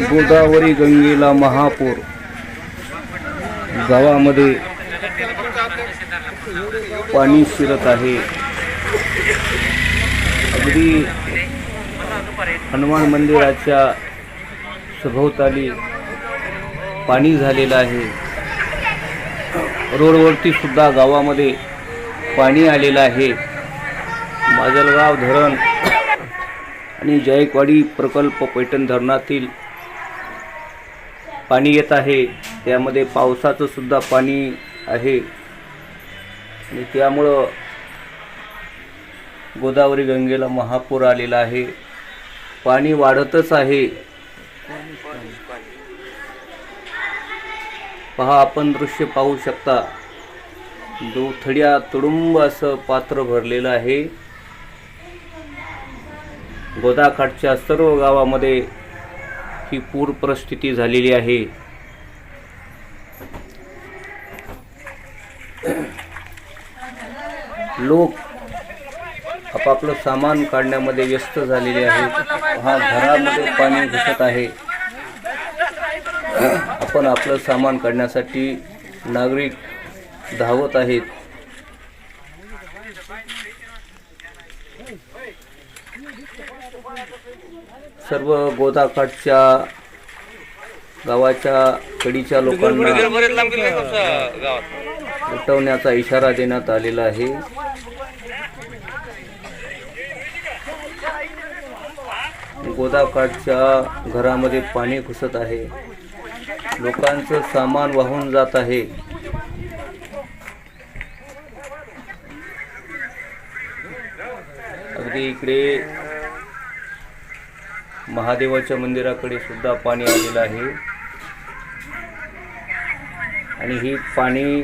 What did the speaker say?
गोदावरी गंगेला महापूर. गावामध्ये पाणी शिरत आहे. अगदी हनुमान मंदिराच्या सभोवताली पाणी झालेलं आहे. रोडवरती सुद्धा गावामध्ये पाणी आलेलं आहे. माजलगाव धरण आणि जायकवाडी प्रकल्प पैठण धरणातील पाणी येत आहे. त्यामध्ये पावसाचं सुद्धा पाणी आहे. आणि त्यामुळं गोदावरी गंगेला महापूर आलेला आहे. पाणी वाढतच आहे. पहा आपण दृश्य पाहू शकता. दुथड्या तुडुंब असं पात्र भरलेलं आहे. गोदाकाठच्या सर्व गावामध्ये ही पूर परिस्थिती झालेली आहे. लोक आपापलं सामान काढण्यामध्ये व्यस्त झालेले आहेत. हा घरामध्ये पाणी घुसत आहे. आपण आपलं सामान काढण्यासाठी नागरिक धावत आहेत. सर्व गोदाकाठच्या गावाच्या कडीच्या लोकांना उठवण्याचा इशारा देण्यात आलेला आहे. गोदाकाठच्या घरामध्ये पाणी घुसत आहे. लोकांचं सामान वाहून जात आहे. अगदी इकडे महादेवाच्या मंदिराकडे सुद्धा पाणी आलेलं आहे. आणि ही पाणी